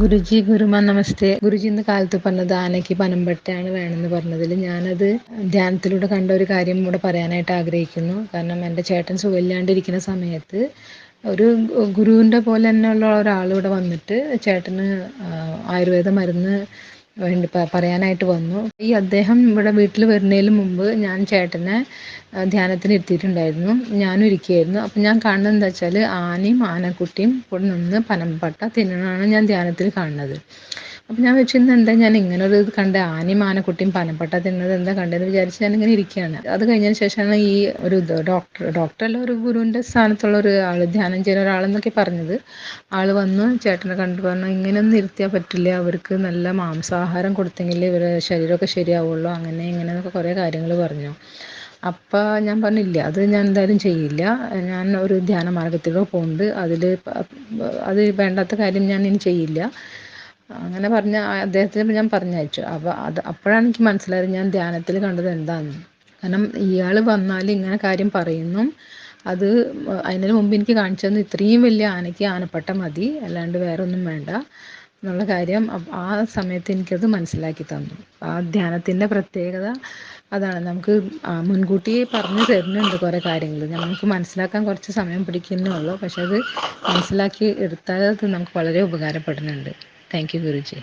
ഗുരുജി ഗുരുമ നമസ്തേ. ഗുരുജി ഇന്ന് കാലത്ത് പറഞ്ഞത് ആനയ്ക്ക് പനമ്പട്ടയാണ് വേണമെന്ന് പറഞ്ഞതിൽ ഞാനത് ധ്യാനത്തിലൂടെ കണ്ട ഒരു കാര്യം ഇവിടെ പറയാനായിട്ട് ആഗ്രഹിക്കുന്നു. കാരണം എന്റെ ചേട്ടൻ സുഖമില്ലാണ്ടിരിക്കുന്ന സമയത്ത് ഒരു ഗുരുവിന്റെ പോലെ തന്നെയുള്ള ഒരാൾ ഇവിടെ വന്നിട്ട് ചേട്ടന് ആയുർവേദ മരുന്ന് പറയാനായിട്ട് വന്നു. ഈ അദ്ദേഹം ഇവിടെ വീട്ടിൽ വരുന്നതിന് മുമ്പ് ഞാൻ ചേട്ടനെ ധ്യാനത്തിന് എത്തിയിട്ടുണ്ടായിരുന്നു ഞാനും ഇരിക്കുകയായിരുന്നു. അപ്പം ഞാൻ കാണുന്നത് എന്താ വെച്ചാൽ ആനയും ആനക്കുട്ടിയും കൂടെ നിന്ന് പനമ്പട്ട തിന്നണമാണ് ഞാൻ ധ്യാനത്തിൽ കാണുന്നത്. അപ്പം ഞാൻ വെച്ചിരുന്നത് എന്താ ഞാൻ ഇങ്ങനെ ഒരു ഇത് കണ്ട ആനയും ആനക്കുട്ടിയും പനപ്പെട്ട തിന്നത് എന്താ കണ്ടതെന്ന് വിചാരിച്ച് ഞാൻ ഇങ്ങനെ ഇരിക്കുകയാണ് അത് കഴിഞ്ഞതിന് ശേഷമാണ് ഈ ഒരു ഡോക്ടർ അല്ല ഒരു ഗുരുവിന്റെ സ്ഥാനത്തുള്ള ഒരു ആൾ ധ്യാനം ചെയ്യുന്ന ഒരാളെന്നൊക്കെ പറഞ്ഞത്. ആൾ വന്നു ചേട്ടനെ കണ്ടു പറഞ്ഞു ഇങ്ങനെയൊന്നും ഇരുത്തിയാൽ പറ്റില്ല അവർക്ക് നല്ല മാംസാഹാരം കൊടുത്തെങ്കിലേ ഇവരെ ശരീരമൊക്കെ ശരിയാവുള്ളൂ അങ്ങനെ ഇങ്ങനെ എന്നൊക്കെ കുറേ കാര്യങ്ങൾ പറഞ്ഞു. അപ്പോൾ ഞാൻ പറഞ്ഞില്ല അത് ഞാൻ എന്തായാലും ചെയ്യില്ല. ഞാൻ ഒരു ധ്യാന മാർഗത്തിലൂടെ പോകുന്നുണ്ട് അതിൽ അത് വേണ്ടാത്ത കാര്യം ഞാൻ ഇനി ചെയ്യില്ല. അങ്ങനെ പറഞ്ഞ അദ്ദേഹത്തിന് ഞാൻ പറഞ്ഞയച്ചു. അപ്പോൾ അത് അപ്പോഴാണ് എനിക്ക് മനസ്സിലായത് ഞാൻ ധ്യാനത്തിൽ കണ്ടത് എന്താണെന്ന് കാരണം ഇയാൾ വന്നാൽ ഇങ്ങനെ കാര്യം പറയുന്നു. അത് അതിന് മുമ്പ് എനിക്ക് കാണിച്ചു തന്നു. ഇത്രയും വലിയ ആനയ്ക്ക് ആനപ്പട്ട മതി. അല്ലാണ്ട് വേറെ ഒന്നും വേണ്ട എന്നുള്ള കാര്യം ആ സമയത്ത് എനിക്കത് മനസ്സിലാക്കി തന്നു. ആ ധ്യാനത്തിന്റെ പ്രത്യേകത അതാണ്. നമുക്ക് മുൻകൂട്ടി പറഞ്ഞു തരുന്നുണ്ട് കുറേ കാര്യങ്ങൾ നമുക്ക് മനസ്സിലാക്കാൻ കുറച്ച് സമയം പിടിക്കുന്നേ ഉള്ളൂ പക്ഷെ അത് മനസ്സിലാക്കി എടുത്താൽ അത് നമുക്ക് വളരെ ഉപകാരപ്പെടുന്നുണ്ട്. Thank you, Guruji.